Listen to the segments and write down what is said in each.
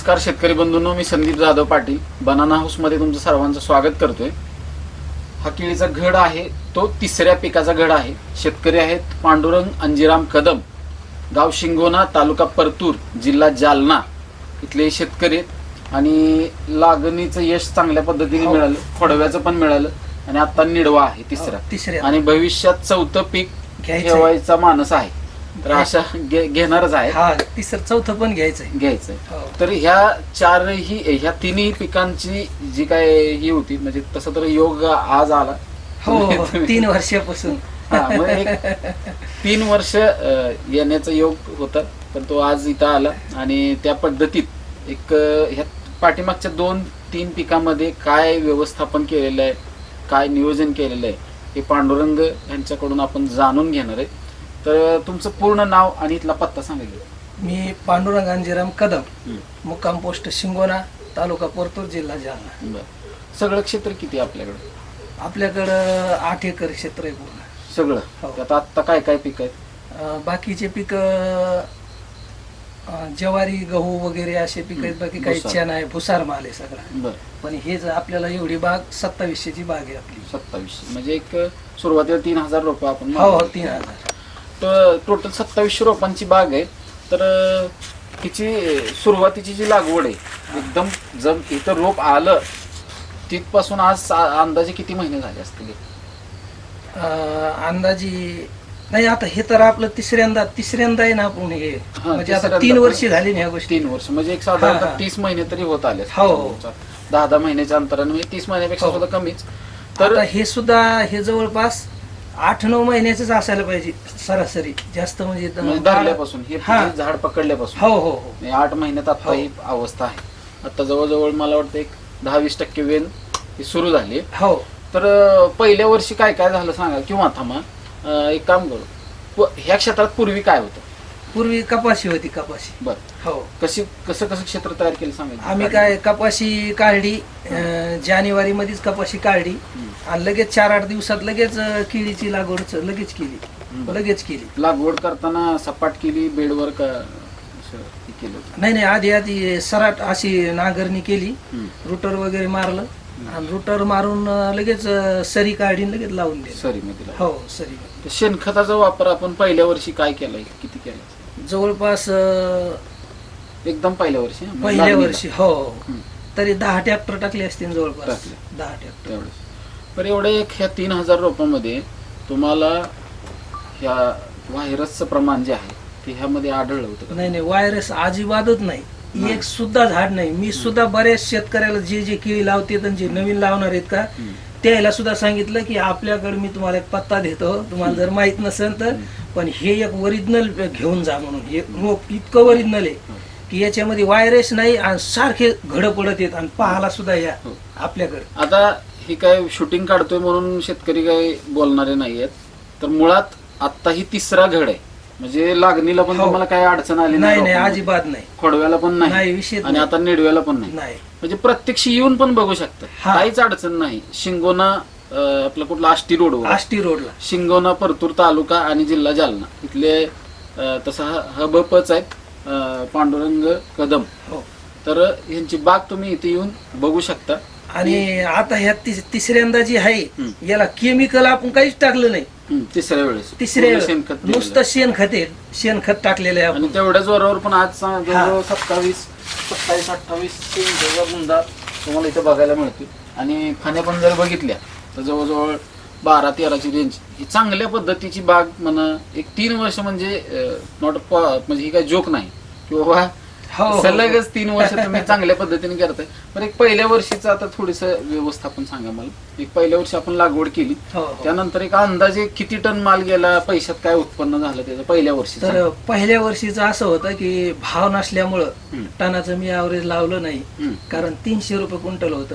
नमस्कार शेतकरी बंधूंनो मी संदीप जाधव पाटील. बनाना हाऊसमध्ये तुमचं सर्वांचं स्वागत करतोय. हा केळीचा घड आहे तो तिसऱ्या पिकाचा घड आहे. शेतकरी आहेत पांडुरंग अंजिराम कदम गाव शिंगोना तालुका परतूर जिल्हा जालना. इथले शेतकरी आहेत आणि लागणीचं यश चांगल्या पद्धतीने हो. मिळालं खोडव्याचं पण मिळालं आणि आता निडवा आहे तिसरा. हो, तिसऱ्या. आणि भविष्यात चौथं पीक. ठेवायचा मानस आहे. तर अशा घे- घेणारच आहे हा तिसरं चौथं पण घ्यायचंय. घ्यायचंय. हो. तर ह्या चारही ह्या तिन्ही पिकांची जी काय ही होती म्हणजे तसं तर योग आज आला. हो हो, तुम्ही- तीन वर्षापासून. हा, मग एक तीन वर्ष अं, येण्याचा योग होता पण तो आज इथं आला. आणि त्या पद्धतीत एक अं, ह्या पाठीमागच्या दोन तीन पिकामध्ये काय व्यवस्थापन केलेलं आहे काय नियोजन केलेलं आहे हे पांडुरंग यांच्याकडून आपण जाणून घेणार आहे. तर तुमचं पूर्ण नाव आणि इथला पत्ता सांगायला मी पांडुरंग अंजिराम कदम. मुक्काम पोस्ट शिंगोना तालुका परतूर जिल्हा जालना. बरं. सगळं क्षेत्र किती आहे आपल्याकडे? आपल्याकडं आठ एकर क्षेत्र आहे पूर्ण. सगळं? हो. त्यात आत्ता काय काय पीक आहेत? अं, बाकीचे पीक ज्वारी गहू वगैरे असे पीक आहेत. बाकी काही भुसार. चण आहे भुसार माल आहे सगळा. बर. पण हेच आपल्याला एवढी बाग सत्तावीसशेची बाग आहे आपली. सत्तावीसशे. म्हणजे एक सुरुवातीला तीन हजार रोपं आपण हो हो. तीन हजार. टोटल सत्तावीसशे रोपांची बाग आहे तर हिची सुरुवातीची जी लागवड आहे एकदम जम इथं रोप आलं तिथपासून आज अंदाजे किती महिने झाले असतील अंदाजी नाही आता हे तर आपलं तिसऱ्यांदा तिसऱ्यांदा आहे ना आपण हे म्हणजे आता तीन वर्ष झाली ना ह्या गोष्टी तीन वर्ष म्हणजे एक साधारणतः हा. तीस महिने तरी होत आले हो. दहा दहा महिन्याच्या अंतराने म्हणजे तीस महिन्यापेक्षा हो. सुद्धा कमीच तर हे सुद्धा हे जवळपास आठ नऊ महिन्याच असायला पाहिजे सरासरी. जास्त म्हणजे म्हणजे धरल्यापासून हे हा. हे झाड पकडल्यापासून. हो हो हो. म्हणजे आठ महिन्यात आता हो. ही अवस्था आहे. आता जवळजवळ मला वाटतं एक दहा वीस टक्के वेन ही सुरू झाली. हो. तर अं, पहिल्या वर्षी काय काय झालं सांगा किंवा थांबा. अं, एक काम करू. प- ह्या क्षेत्रात पूर्वी काय होतं? पूर्वी कपाशी होती कपाशी. बर. हो. कशी कसं कसं क्षेत्र तयार केलं सांगा आम्ही काय कपाशी काढली जानेवारी मध्येच कपाशी काढली. आणि लगेच चार आठ दिवसात लगेच केळीची लागवड लगेच केली. लगेच केली. लागवड करताना सपाट केली बेडवर का केलं? नाही नाही आधी आधी सराट अशी नांगरणी केली. रुटर वगैरे मारलं आणि रुटर मारून लगेच सरी काढली आणि लगेच लावून दिली. सरीमध्ये लागवड. हो सरी शेणखताचा वापर आपण पहिल्या वर्षी काय केलाय? किती केलाय? जवळपास अं, एकदम पहिल्या वर्षी हं? पहिल्या लागणीला. वर्षी हो. तरी दहा ट्रॅक्टर टाकले असतील जवळपास टाकले. दहा ट्रॅक्टर तर एवढे एक ह्या तीन हजार रोपांमध्ये तुम्हाला ह्या व्हायरसचं प्रमाण जे आहे ते ह्यामध्ये आढळलं होतं का नाही नाही व्हायरस अजिबातच नाही नाही. एक सुद्धा झाड नाही मी सुद्धा बऱ्याच शेतकऱ्याला जे जे केळी लावते आणि जे नवीन लावणार आहेत का हम्म. त्याला सुद्धा सांगितलं की आपल्याकडे मी तुम्हाला एक पत्ता देतो. तुम्हाला जर माहीत नसेल तर. पण हे एक ओरिजिनल घेऊन जा म्हणून. हे रोप इतकं ओरिजिनल आहे की याच्यामध्ये व्हायरस नाही आणि सारखे घड पडत येत आणि पाहायला सुद्धा या हो. आपल्याकडे. आता ही काय शूटिंग काढतोय म्हणून शेतकरी काही बोलणारे नाहीयेत. तर मुळात आता ही तिसरा घड आहे. म्हणजे लागणीला पण हो. तुम्हाला काही अडचण आली नाही नाही रोपांमध्ये. अजिबात नाही. खोडव्याला पण नाही. नाही विषय आणि आता निडव्याला पण नाही. नाही. म्हणजे प्रत्यक्ष येऊन पण बघू शकता. हा. काहीच अडचण नाही. शिंगोना अं, आपलं कुठलं आष्टी रोडवर आष्टी रोडला. शिंगोना परतूर तालुका आणि जिल्हा जालना. इथले अं, तसं ह- हबपच आहेत. अं, पांडुरंग कदम. हो. तर यांची बाग तुम्ही इथे येऊन बघू शकता. आणि आता ह्या तिस- तिसऱ्यांदा जी आहे हम्म. याला केमिकल आपण काहीच टाकलं नाही. तिसऱ्या वेळेस. तिसऱ्या पूर्ण शेणखत दिलेलं. नुसतं शेणखत आहे. शेणखत टाकलेलं आहे आहे. आपण. आणि तेवढ्याच वरावर पण आज सा-. जवळजवळ सत्तावीस सत्तावीस अठ्ठावीस शेणखताचा बुंदा तुम्हाला इथे बघायला मिळतील आणि खाण्या पण जर बघितल्या तर जवळजवळ बारा तेराची रेंज ही चांगल्या पद्धतीची बाग म्हणा एक तीन वर्ष म्हणजे नॉट म्हणजे ही काही जोक नाही. की बाबा हो, हो. सलगच तीन वर्ष तुम्ही चांगल्या पद्धतीने करताय. पण एक पहिल्या वर्षीचं आता थोडस व्यवस्थापन सांगा मला. एक पहिल्या वर्षी आपण लागवड केली. हो, हो. त्यानंतर एक अंदाजे किती टन माल गेला पैशात काय उत्पन्न झालं त्याचं पहिल्या वर्षी तर पहिल्या वर्षीचं असं होतं की भाव नसल्यामुळं हम्म. टनाचं मी ॲव्हरेज लावलं नाही. कारण तीनशे रुपये क्विंटल होतं.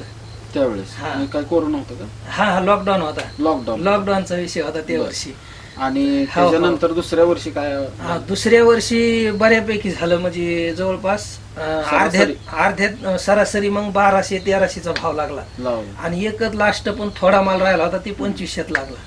त्यावेळेस. हा. काय कोरोना होतं का? हा हा लॉकडाऊन होता. लॉकडाऊन लॉकडाऊनचा विषय होता त्या बरं. वर्षी. आणि हो. त्याच्यानंतर दुसऱ्या वर्षी काय हा, दुसऱ्या वर्षी बऱ्यापैकी झालं म्हणजे जवळपास अं, अर्ध्या सरासरी. अर्ध्यात अं, सरासरी मग बाराशे तेराशेचा भाव लागला. आणि एकच लास्ट पण थोडा माल राहिला होता ते पंचवीसशेत लागला.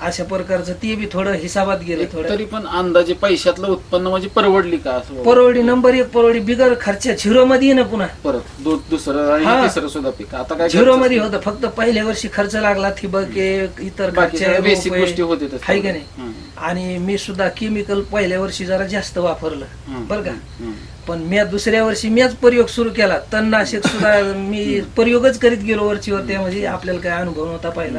अशा प्रकारचं ते बी थोडं हिसाबात गेलं थोडं. तरी पण अंदाजे पैशातलं उत्पन्न म्हणजे परवडली का? परवडी नंबर एक परवडी बिगर खर्च झिरो मध्ये ना पुन्हा. परत दुसरं. तिसरं सुद्धा पीक. आता काय झिरो मध्ये. होतं फक्त पहिल्या वर्षी खर्च लागला एक इतर बेसिक. गोष्टी होते हाय का नाही? आणि मी सुद्धा केमिकल पहिल्या वर्षी जरा जास्त वापरलं. बरं का? पण मी दुसऱ्या वर्षी मीच प्रयोग सुरू केला. तणनाशक सुद्धा मी प्रयोगच करीत गेलो वरचीवर त्यामध्ये आपल्याला काय अनुभव नव्हता पहिला.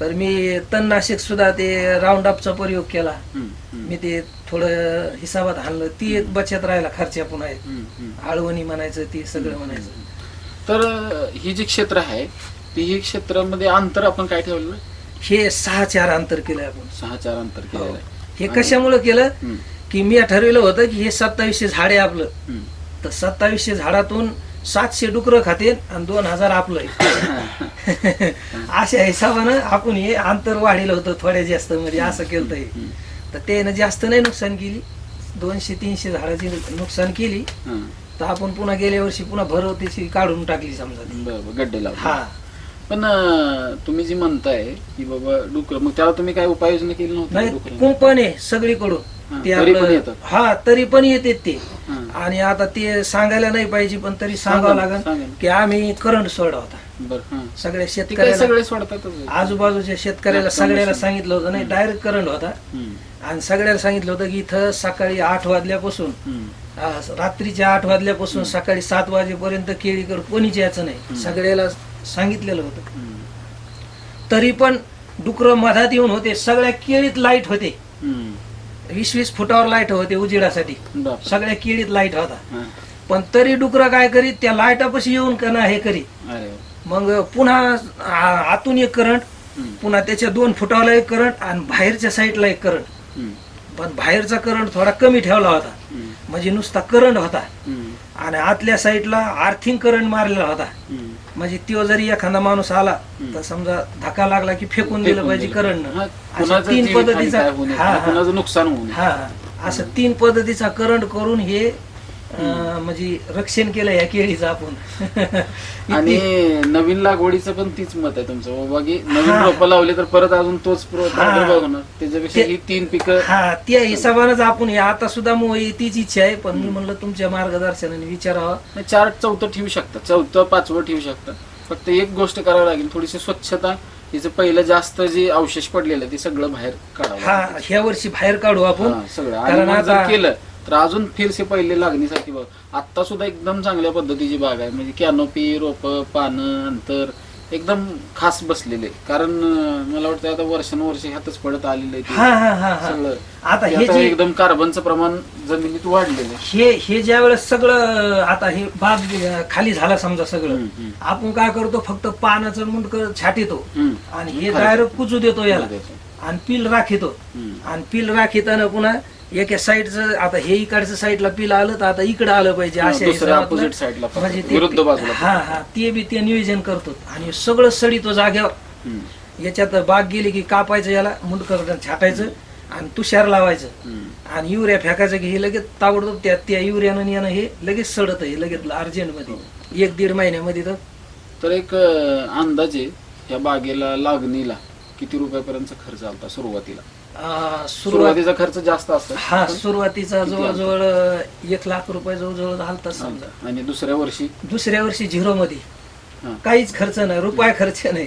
तर मी तणनाशक सुद्धा ते राऊंड अपचा प्रयोग केला. मी ते थोडं हिसाबात आणलं ती एक बचत राहिला खर्चा पुन्हा एक. आळवणी म्हणायचं ती सगळं म्हणायचं. तर ही जी क्षेत्र आहे ती ही क्षेत्रामध्ये अंतर आपण काय ठेवलेलं हे सहा चार अंतर केलं आपण. सहा चार अंतर केलेलं आहे. हे. कशामुळे केलं? की मी ठरवलं होतं की हे सत्तावीसशे झाड आहे आपलं. तर सत्तावीसशे झाडातून सातशे डुकरं खातील आणि दोन हजार आपलं. अशा हिशोबानं आपण हे अंतर वाढेल होतं थोड्या जास्त म्हणजे असं केलं हे. तर त्यानं जास्त नाही नुकसान केली दोनशे तीनशे झाडाची नुकसान केली. तर आपण पुन्हा गेल्या वर्षी पुन्हा भरवतीची काढून टाकली समजा हा पण अं, तुम्ही जी म्हणताय की बाबा डुकर मग त्याला तुम्ही काय उपाययोजना केली नव्हती नाही डुकरांना? कुंपण आहे सगळीकडून हा, ते तरी पण आपलं-. हा तरी पण येते ते हं. आणि आता ते सांगायला नाही पाहिजे पण तरी सांगावं सांगा लागेल. की आम्ही करंट सोडा होता बरं हं. सगळ्या ते काय शेतकऱ्याला सगळे सोडतातच आजूबाजूच्या शेतकऱ्याला सगळ्याला. सांगितलं होतं नाही डायरेक्ट करंट होता आणि सगळ्याला सांगितलं होतं की इथं सकाळी आठ वाजल्यापासून. आ, रात्रीच्या आठ वाजल्यापासून सकाळी सात वाजेपर्यंत केळीकडे कोणीच यायचं नाही सगळ्याला सांगितलेलं होतं. तरी पण डुकर मधात येऊन होते सगळ्या केळीत लाइट होते. वीस वीस फुटावर लाइट होते उजेडासाठी. सगळ्या केळीत लाइट होता. पण तरी डुकरं काय करीत त्या लाईटापाशी येऊन का ना हे करीत. मग पुन्हा आतून एक करंट. पुन्हा त्याच्या दोन फुटाला एक करंट आणि बाहेरच्या साईडला एक करंट. पण बाहेरचा करंट थोडा कमी ठेवला होता. म्हणजे नुसता करंट होता. आणि आतल्या साईडला आर्थिंग करंट मारलेला होता. म्हणजे तो जरी एखादा माणूस आला तर समजा धक्का लागला की फेकून दिलं पाहिजे. करंट तीन पद्धतीचा नुकसान हा. असं तीन पद्धतीचा करंट करून हे अं, म्हणजे रक्षण केलं या केळीचं आपण. आणि नवीन लागवडीचं पण तीच मत आहे तुमचं. बाबा की नवीन हा. रोपं लावली तर परत अजून तोच प्र- हा. प्रादुर्भाव होणार त्याच्यापेक्षा ते- ही तीन पिकं हा त्या हिशोबानंच आपण हे आता सुद्धा मोही तीच इच्छा आहे पण मी म्हणलं तुमच्या मार्गदर्शनाने विचारावं. चार चौथं ठेवू शकता. चौथं पाचवं ठेवू शकता. फक्त एक गोष्ट करावी लागेल थोडीशी स्वच्छता. तिचं पहिलं जास्त जे अवशेष पडलेलं ते सगळं बाहेर काढावं हा लागेल. ह्या वर्षी बाहेर काढू आपण. हा, सगळं. आणि कारण मग जर आता केलं तर अजून फिरसे पहिले लागणीसाठी बघ आता सुद्धा एकदम चांगल्या पद्धतीची बाग आहे म्हणजे कॅनोपी रोप पानं अंतर एकदम खास बसलेले कारण मला वाटतं आता वर्षानुवर्ष ह्यातच पडत आलेलं आहे ते. हा हा हा हा सगळं आता हे जे एकदम कार्बनचं प्रमाण जमिनीत वाढलेलं हे हे ज्या वेळेस सगळं आता हे बाग खाली झाला समजा सगळं. आपण काय करतो फक्त पानाचं मुंडक छाटीतो. आणि हे. डायरेक्ट कुचू देतो याला. आणि पील राखितो आणि पील राखीताना पुन्हा एका साईडचं आता हे इकडचं साईडला पील आलं तर आता इकडं आलं पाहिजे हा, अशा दुसऱ्या हिशोबातलं opposite side ला फक्त. म्हणजे ते- विरुद्ध बाजूला हा हा ते बी ते नियोजन करतो आणि सगळं सडी तो जाग्यावर हम्म. याच्यात बाग गेली की कापायचं याला मुंडक छाटायचं आणि तुषार लावायचं. हम्म. आणि युरिया फेकायचं की हे लगेच ताबडतोब त्या त्या युरियानं यानं हे लगेच सडत हे लगेच अर्जंटमध्ये. एक दीड महिन्यामध्ये तर. तर एक अं, अंदाजे या बागेला लागणीला किती रुपयापर्यंत खर्च आलता सुरुवातीला? अं, सुरुवात सुरुवातीचा खर्च जास्त असतो हा सुरुवातीचा जवळजवळ एक लाख रुपये जवळजवळ झालता समजा आणि दुसऱ्या वर्षी दुसऱ्या वर्षी झिरो मध्ये. काहीच खर्च नाही रुपया खर्च नाही.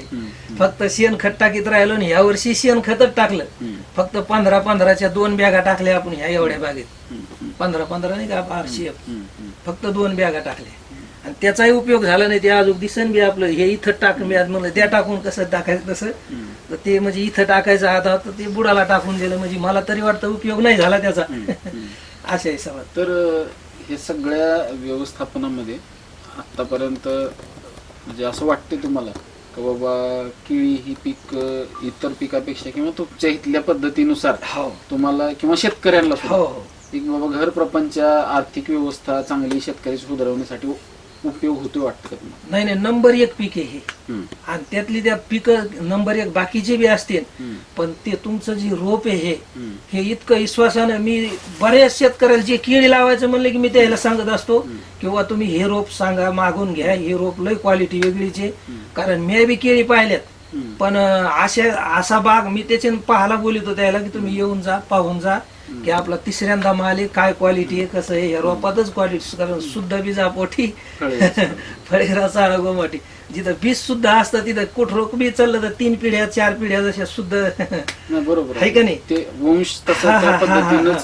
फक्त शेणखत टाकीत राहिलो आणि ह्या वर्षी शेणखतच टाकलं हम्म. फक्त पंधरा पंधराच्या दोन बॅगा टाकल्या आपण ह्या एवढ्या बागेत. पंधरा पंधरा नाही का. हम्म. फक्त दोन बॅगा टाकल्या आणि त्याचाही उपयोग झाला नाही ते अजून दिसन बी आपलं हे इथं टाक मी आज म्हणलं त्या टाकून कसं टाकायचं तसं ते म्हणजे इथं टाकायचं आता तर ते बुडाला टाकून दिलं. म्हणजे मला तरी वाटतं उपयोग नाही झाला त्याचा. अशा हिशोबात. तर हे सगळ्या व्यवस्थापनामध्ये आतापर्यंत म्हणजे असं वाटते तुम्हाला का बाबा केळी ही पीक इतर पिकापेक्षा किंवा तुमच्या इथल्या पद्धतीनुसार हो. तुम्हाला किंवा शेतकऱ्यांना हो हो. एक बाबा घर प्रपंच आर्थिक व्यवस्था चांगली शेतकरी सुधारवण्यासाठी उपयोग होतो वाटतं का तुम्हाला नाही नाही नंबर एक पीक आहे हे हम्म. आणि त्यातली त्या पीक नंबर एक बाकीचे बी असतील हम्म. पण ते तुमचं जे रोप आहे हे हम्म. हे इतकं विश्वासानं मी बऱ्याच शेतकऱ्याला जे केळी लावायचं म्हणलं की मी त्याला सांगत असतो किंवा तुम्ही हे रोप सांगा मागून घ्या हे रोप लय क्वालिटी वेगळीचे कारण मी बी केळी पाहिल्यात हम्म. पण अं, अशा असा बाग मी त्याच्या पाहायला बोलितो त्याला की तुम्ही येऊन जा पाहून जा की आपला तिसऱ्यांदा माल आहे काय क्वालिटी आहे कसं आहे या रोपातच क्वालिटी कारण शुद्ध बीजा पोटी फळे. फळेरा चाळ गोमाटी. जिथं बीज सुद्धा असतं तिथं कुठ बी चाललं तर तीन पिढ्या चार पिढ्या जशा शुद्ध. बरोबर आहे. का नाही? ते वंश तसं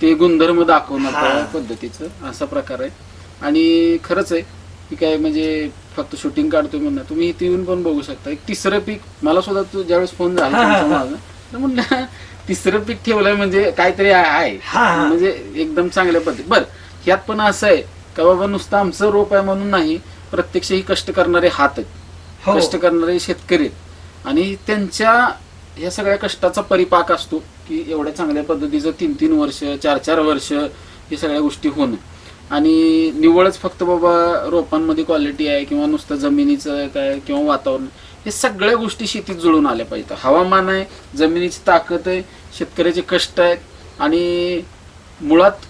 ते गुणधर्म दाखवणार पद्धतीचं असा प्रकार आहे. आणि खरंच आहे की काय म्हणजे फक्त शूटिंग काढतोय म्हणणं. तुम्ही इथे येऊन पण बघू शकता. एक तिसरं पीक मला सुद्धा तू ज्यावेळेस फोन झाला तर म्हणलं तिसरं पीक ठेवलंय म्हणजे काहीतरी आहे. हा, हा. म्हणजे एकदम चांगल्या पद्धती बर ह्यात पण असं आहे का बाबा नुसतं आमचं रोप आहे म्हणून नाही प्रत्यक्ष ही कष्ट करणारे हात आहेत. हो. कष्ट करणारे शेतकरी आहेत. आणि त्यांच्या ह्या सगळ्या कष्टाचा परिपाक असतो की एवढ्या चांगल्या पद्धतीचं तीन तीन वर्ष चार चार वर्ष हे सगळ्या गोष्टी होणं आणि निवळच फक्त बाबा रोपांमध्ये क्वालिटी आहे किंवा नुसतं जमिनीचं काय किंवा वातावरण. हे सगळ्या गोष्टी शेतीत जुळून आल्या पाहिजेत हवामान आहे जमिनीची ताकद आहे शेतकऱ्याचे कष्ट आहेत आणि मुळात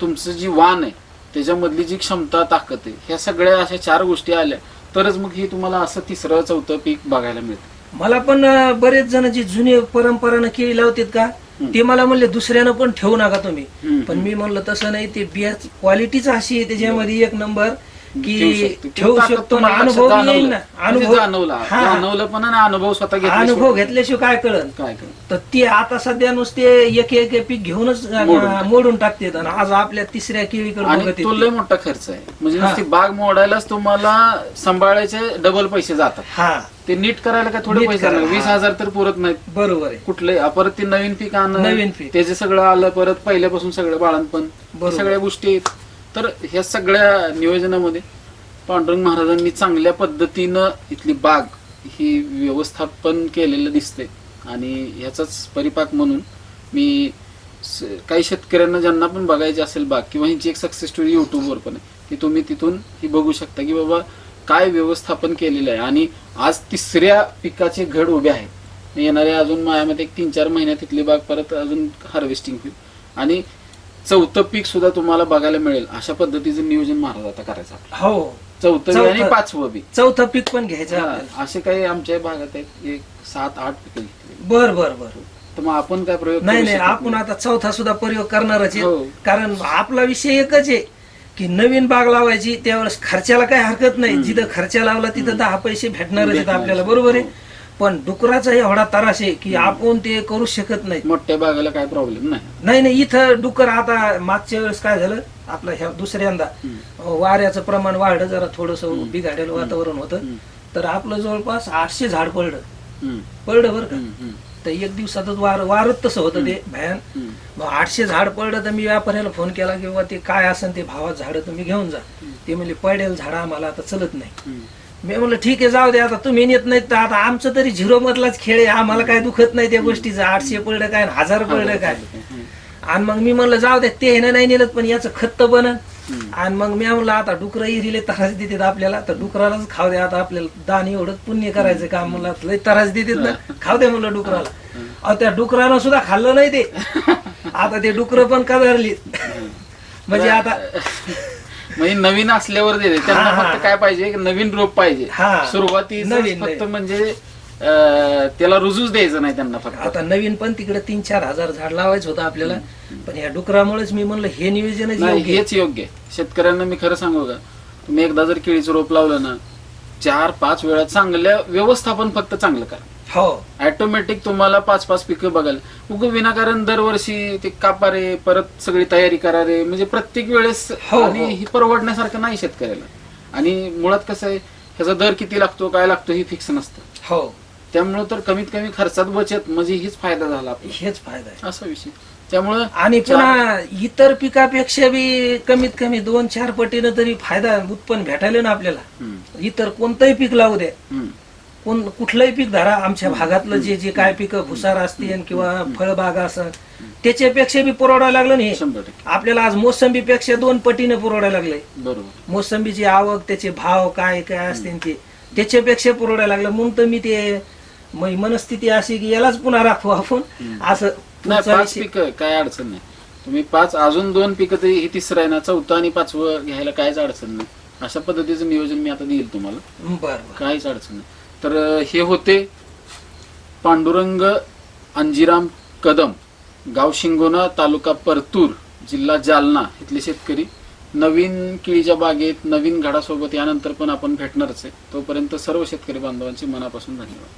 तुमचं जी वाण आहे त्याच्यामधली जी क्षमता ताकद आहे ह्या सगळ्या अशा चार गोष्टी आल्या तरच मग ही तुम्हाला असं तिसरं चौथं पीक बघायला मिळतं. मला पण बरेच जण जे जुने परंपरानं केळी लावतात का ते मला म्हणले दुसऱ्यानं पण ठेवू नका तुम्ही. पण मी म्हणलं तसं नाही ते बियाच क्वालिटीच अशी आहे त्याच्यामध्ये एक नंबर. की ठेवू शकतो. ना अनुभव येईल ना. म्हणजे जाणवला हा. जाणवलं पण आणि अनुभव स्वतः घेतला अनुभव घेतल्याशिवाय काय कळन काय कळलं तर ते आता सध्या नुसते एक एक पीक घेऊनच अं, मोडून टाकतात. मोडून टाकतात आणि आज आपल्या तिसऱ्या केळीकडे आणि बघत तो आहेत. लय मोठा खर्च आहे म्हणजे हा. नुसती बाग मोडायलाच तुम्हाला सांभाळायचे डबल पैसे जातात हा ते नीट करायला काय थोडे नीट पैसे वीस हा. हजार तर पुरत नाहीत बरोबर आहे कुठले आ, परत ते नवीन पीक आणणं नवीन पीक. त्याचे सगळं आलं परत पहिल्यापासून सगळं बाळणपण बरोबर. हे सगळ्या गोष्टी आहेत तर ह्या सगळ्या नियोजनामध्ये पांडुरंग महाराजांनी चांगल्या पद्धतीनं इथली बाग ही व्यवस्थापन केलेलं दिसते आणि ह्याचाच परिपाक म्हणून मी स- काही शेतकऱ्यांना ज्यांना पण बघायची असेल बाग किंवा ह्यांची एक सक्सेस स्टोरी युट्यूबवर पण आहे की तुम्ही तिथून ही बघू शकता की बाबा काय व्यवस्थापन केलेलं आहे. आणि आज तिसऱ्या पिकाचे घड उभे आहेत. येणाऱ्या अजून माझ्यामध्ये एक तीन चार महिन्यात तिथली बाग परत अजून हार्वेस्टिंग होईल. आणि चौथं पीक सुद्धा तुम्हाला बघायला मिळेल अशा पद्धतीचं नियोजन महाराज आता करायचं आपलं. हो चौथं बी आणि चौथं. पाचवं बी चौथं पीक पण घ्यायचं हा, आपल्याला. असे काही आमच्या भागात आहेत एक सात आठ पिकं घेतली बर बर बर तर मग आपण काय प्रयोग नाही करू नाही शकत आपण आता चौथा सुद्धा प्रयोग करणारच हो. आहे कारण आपला विषय एकच आहे की नवीन बाग लावायची त्यावेळेस खर्चाला काही हरकत नाही जिथं खर्चा लावला तिथं दहा पैसे भेटणारच आहेत भेटणार. आपल्याला बरोबर आहे हो. पण डुकराचा एवढा त्रास आहे की आपण ते करू शकत नाही. मोठ्या बागाला काय प्रॉब्लेम नाही. नाही नाही इथं डुकर आता मागच्या वेळेस काय झालं? आपलं ह्या दुसऱ्यांदा. वाऱ्याचं प्रमाण वाढलं जरा थोडस बिघाडेलं वातावरण होतं. तर आपलं जवळपास आठशे झाड पडलं. पडलं बरं का? तर एक दिवसातच वार वारत तसं होतं ते भयान. मग आठशे झाड पडलं तर मी व्यापाऱ्याला फोन केला की बाबा ते काय असेल ते भावात झाडं तुम्ही घेऊन जा. ते म्हणजे पडेल झाडं आम्हाला आता चलत नाही. मी म्हणलं ठीक आहे जाऊ दे आता तुम्ही नेत नाहीत तर आता आमचं तरी झिरो मधलाच खेळ आहे. आम्हाला काय दुखत नाही त्या गोष्टीचं. आठशे पडलं काय हजार पडलं काय. आणि मग मी म्हणलं जाऊ दे ते ना नाही नेलं पण याचं खत तर बनन हम्म. आणि मग मी म्हणलं आता डुकरं इरिले तरास देतात आपल्याला तर डुकरालाच खाऊ दे. आता आपल्याला दान एवढं पुण्य करायचं काम म्हणलं लय तरास देतात ना. खाऊ दे म्हणलं डुकराला. अहो त्या डुकरानं सुद्धा खाल्लं नाही ते. आता ते डुकरं पण कदरली. म्हणजे आता म्हणजे नवीन असल्यावर दे त्यांना हा, हा. फक्त काय पाहिजे एक नवीन रोप पाहिजे हा. सुरुवातीच नवीन, फक्त नवीन. म्हणजे अं, त्याला रुजूच द्यायचं नाही त्यांना फक्त आता नवीन पण तिकडे तीन चार हजार झाड लावायचं होतं आपल्याला पण या डुकरामुळेच मी म्हणलं हे नियोजनच नाही योग्य आहे. हेच योग्य आहे शेतकऱ्यांना मी खरं सांगू का तुम्ही एकदा जर केळीचं रोप लावलं ना चार पाच वेळा चांगल्या व्यवस्थापन फक्त चांगलं करा हो. ऑटोमॅटिक तुम्हाला पाच पाच पिकं बघायला उग विनाकारण दरवर्षी ते कापा रे परत सगळी तयारी करा रे म्हणजे प्रत्येक वेळेस हो, आणि हो. ही परवडण्यासारखं नाही शेतकऱ्याला. आणि मुळात कसं आहे ह्याचा दर किती लागतो काय लागतो हे फिक्स नसतं. हो. त्यामुळं तर कमीत कमी खर्चात बचत म्हणजे हीच फायदा झाला आपला. हेच फायदा आहे. असा विषय. त्यामुळं आणि पुन्हा इतर पिकापेक्षा बी कमीत कमी दोन चार पटीनं तरी फायदा उत्पन्न भेटायला ना आपल्याला. हम्म, इतर कोणतंही पीक लावू हम्म, कोण कुठलंही पीक धरा आमच्या भागातलं जे जे काय पिकं भुसार असतील किंवा फळबागा असं त्याच्यापेक्षा बी पुरवडायला लागलं नाही. आपल्याला आज मोसंबीपेक्षा दोन पटीने पुरवडायला लागले बरोबर. मोसंबीची आवक त्याचे भाव काय काय असतील ते त्याच्यापेक्षा पुरवडायला लागलं. म्हणून तर मी ते मनस्थिती अशी की यालाच पुन्हा राखू आपण. असं नाही पुढचा पाच विषय- पिकं काय अडचण नाही. तुम्ही पाच अजून दोन पिकं तरी हे तिसरं आहे ना चौथं आणि पाचवं घ्यायला काहीच अडचण नाही. अशा पद्धतीचं नियोजन मी आता देईल तुम्हाला. काहीच अडचण नाही. तर हे होते पांडुरंग अंजिराम कदम गाव शिंगोना तालुका परतूर जिल्हा जालना इथले शेतकरी. नवीन केळीच्या बागेत नवीन घडासोबत यानंतर पण आपण भेटणारच आहे. तोपर्यंत सर्व शेतकरी बांधवांचे मनापासून धन्यवाद.